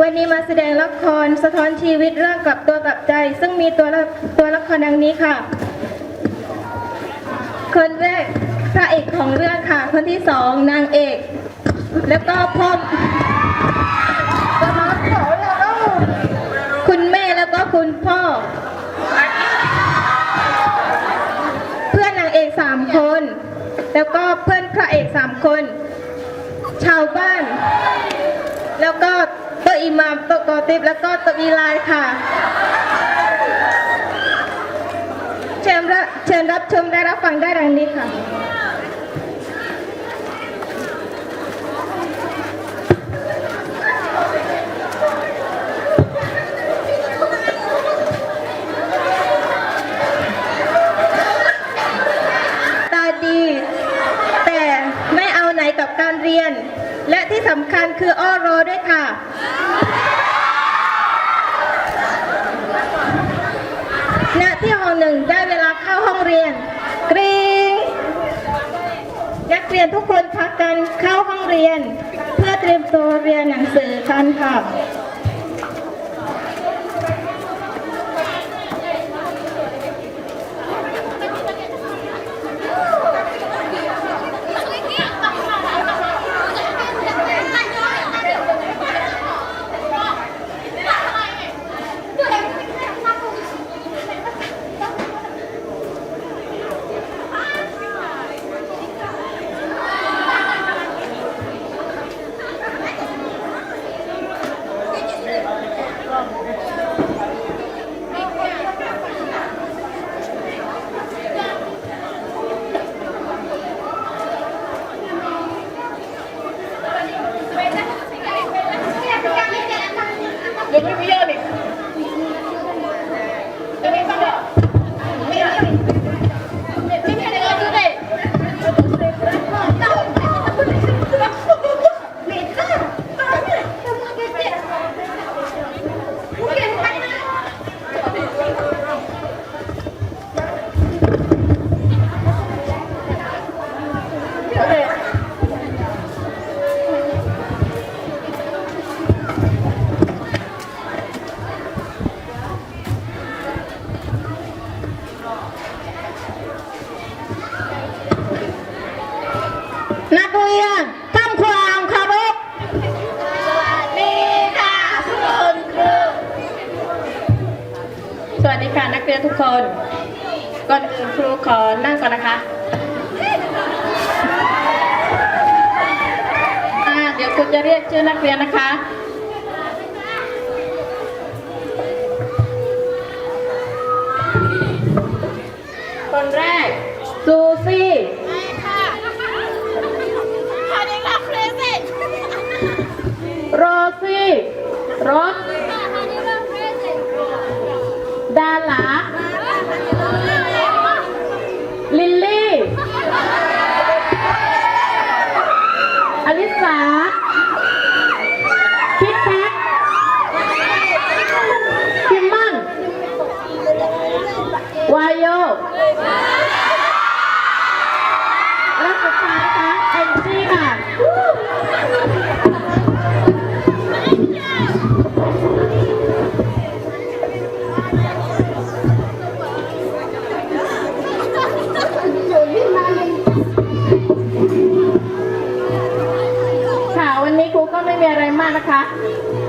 วันนี้มาแสดงละครสะท้อนชีวิตเรื่องกลับตัวกลับใจ ซึ่งมีตัวละตัวละครดังนี้ค่ะ คนแรกพระเอกของเรื่องค่ะ คนที่สองนางเอก แล้วก็พ่อคุณแม่แล้วก็คุณพ่อ เพื่อนนางเอกสามคน แล้วก็เพื่อนพระเอกสามคน ชาวบ้าน แล้วก็ อิหมามโตัวกอติบแล้วก็โตัวอีไลค่ะ เชิญรับเชิญรับชมได้รับฟังได้ดังนี้ค่ะตาดีแต่ไม่เอาไหนกับการเรียน และที่สำคัญคืออ้อรอด้วยค่ะ ณที่ห้องหนึ่งได้เวลา เข้าห้องเรียน กรี๊งนักเรียนทุกคนพักกันเข้าห้องเรียน เพื่อเตรียมตัวเรียนหนังสือกันค่ะ ดีค่ะนักเรียนทุกคน ก่อนอื่นครูขอนั่งก่อนนะคะอ่าเดี๋ยวครูจะเรียกชื่อนักเรียนนะคะคนแรกซูซี่โรซี่รถ ดาลาลิลลี่อลิสา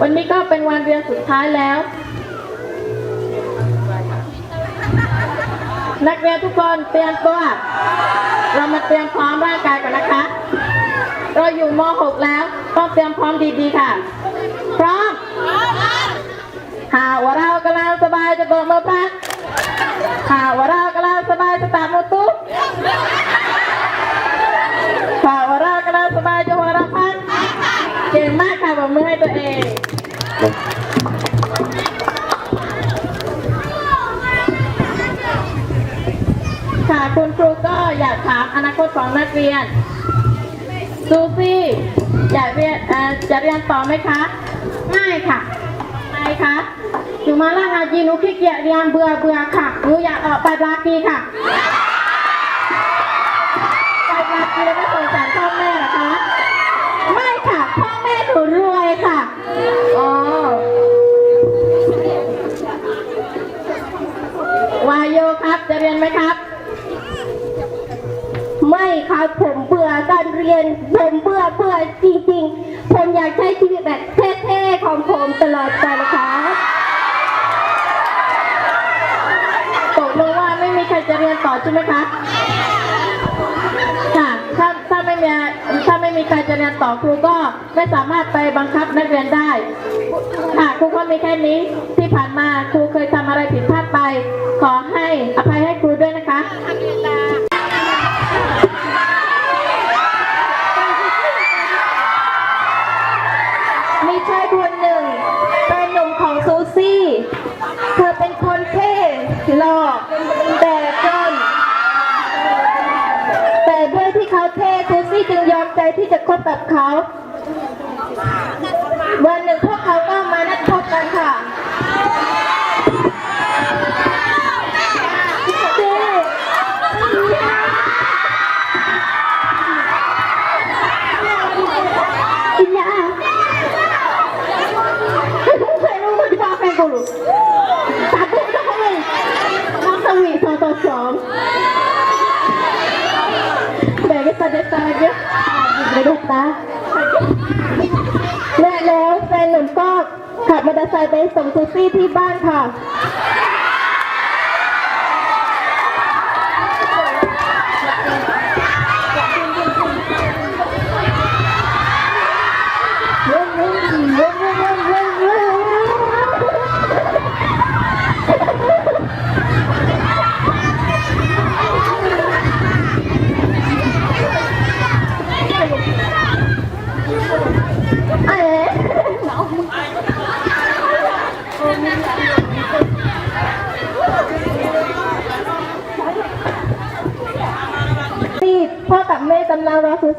วันนี้ก็เป็นวันเรียนสุดท้ายแล้ว นักเรียนทุกคนเตรียมตัว เรามาเตรียมพร้อมร่างกายก่อนนะคะ เราอยู่ม .6 แล้วต้องเตรียมพร้อมดีๆค่ะ พร้อมหาว่าเรากำลังสบายจะโกมือพักหาว่าเรากำลังสบายจะตามมุตุหากค่ะบอกมือให้ตัวเอง ค่ะคุณครูก็อยากถามอนาคตของนักเรียน ซูซี่อยากเรียนเอ่อจะเรียนต่อไหมคะไม่ค่ะไม่คะอยู่มาล่าอาจีหนูขี้เกียจเรียนเบื่อเบื่อค่ะหนูอยากออกไปบรากีค่ะ ไปบรากีแล้วไม่สงสารพ่อแหนูรวยค่ะ อ๋อ วายโยครับ จะเรียนไหมครับ ไม่ครับ ผมเบื่อการเรียน ผมเบื่อเบื่อจริงๆ ผมอยากใช้ชีวิตแบบเท่ๆ ของผมตลอดไปนะคะตกลงว่าไม่มีใครจะเรียนต่อใช่ไหมคะ มีใครจะเรียนต่อครูก็ไม่สามารถไปบังคับนักเรียนได้ค่ะครูก็มีแค่นี้ที่ผ่านมาครูเคยทำอะไรผิดพลาดไป ขอให้อภัยให้ครูด้วยนะคะ คบกับเขาวันหนึ่งพวกเขาก็มานัดพบกันค่ะเท่อินยา Saya mau di apa yang dulu? Satu udah kamu. Masa wi satu song. Bagi pada saja. Bagi ta. และแล้วแฟนหนุ่มก็ขับมอเตอร์ไซค์ไปส่งซูซี่ที่บ้านค่ะ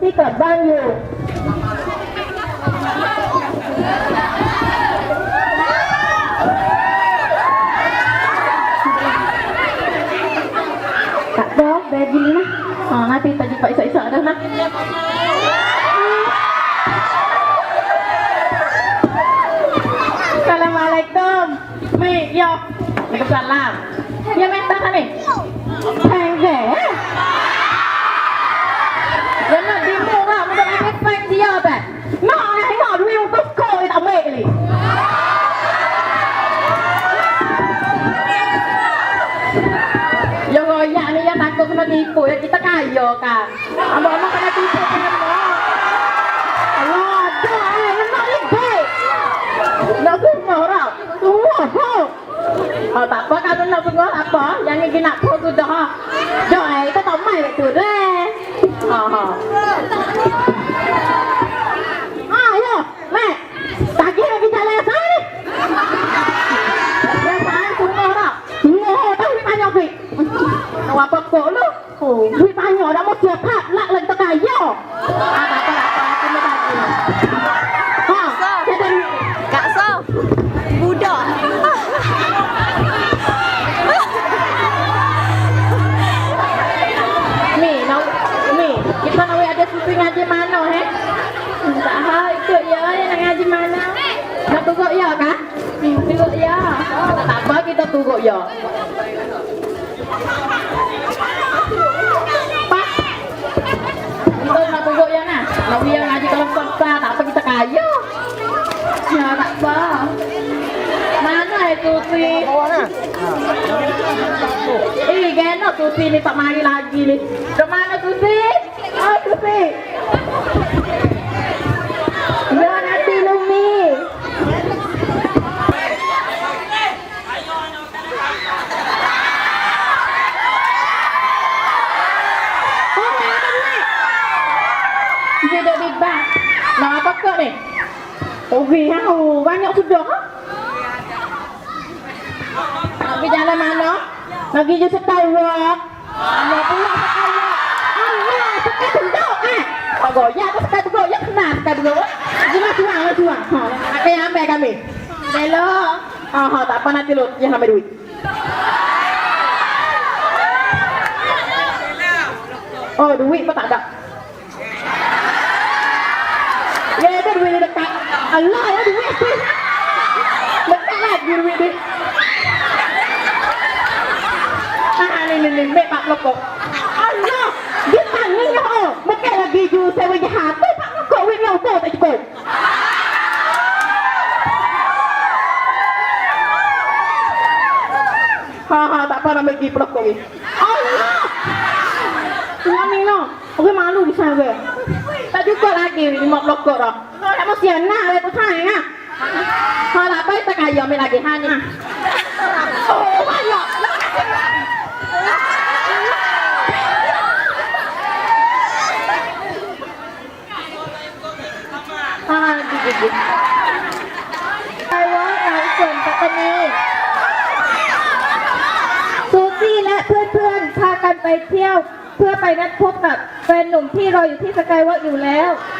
ที่กลับบ้านอยู่ Tak ด็ก bagi ni lah. Ha, nanti tak jumpa esok-esok dah lah. กาลามาไลเติมไม่ยอไมกับสันล่ามยังไม่ตั้งท่านี่ kaya kan. Abang-abang kena tipu kena mau. Allah, dah eh, nak ni baik. Nak semua orang. Semua kau. Oh, tak apa kalau nak semua apa. Jangan pergi nak kau tu dah. Dah eh, kita tak main tu deh. Ha ha. Ah, ya. Mek. Kaki lagi jalan sana ni. Ya, sana semua orang. Semua orang tahu ni banyak duit. Nak apa kau lu? Oh, duit banyak dah mau siap hak. Lak lagi tak kaya. Ah, tak apa, tak apa. Aku nak bagi. Ha, kita duit. Kak So, budak. Mi, nak Mi, kita nak ada susu ngaji mana he? Tak ha, ikut ya nak ngaji mana? Nak tunggu ya kah? Hmm, tunggu ya. Tak apa kita tunggu ya. Ya nah. Nak biar ngaji kalau paksa, tak apa kita kaya. Ya tak apa. Mana itu sih? Eh, gana Tuti ni tak mari lagi ni. Ke mana Tuti? Oh, Tuti. Ya nanti Lumi. Oh, mana duit? Dia dah big bag. Nak apa kau ni? Oh, wow. Banyak sudah. Ha? Nak pergi jalan mana? Nak pergi Yusuf Tawak. Nak pulang ke Tawak. Allah, sekat tunduk eh. Tak goyak, tak sekat tunduk. Ya kenal sekat tunduk. Cuma cuang, lah cuang. Ha, nak kaya ambil kami. Belo. Ha, ha, tak apa nanti lu. Yang ambil duit. Oh, duit pun tak ada. Allah, ya duit tu. Dekat lagi duit ni. Ah, ni ni pelokok. Allah, dia tanya ya, oh, makan lagi ju saya jahat. Tu pak pelokok wei miao tu tak cukup. Ha ha, tak apa nak bagi pelokok ni. Allah. Tuan ni no, Oke malu di sana. Tak cukup lagi lima pelokok dah. Kau nak mesti nak le tu tanya ah. Kalau baik tak kaya me lagi ha ni. Oh, banyak. Ah, di di di. ไปว่าหลังสวนปัตตานีซูซี่และเพื่อนๆพากันไปเที่ยว เพื่อไปนัดพบกับแฟนหนุ่มที่รออยู่ที่สกายวอล์กอยู่แล้ว À,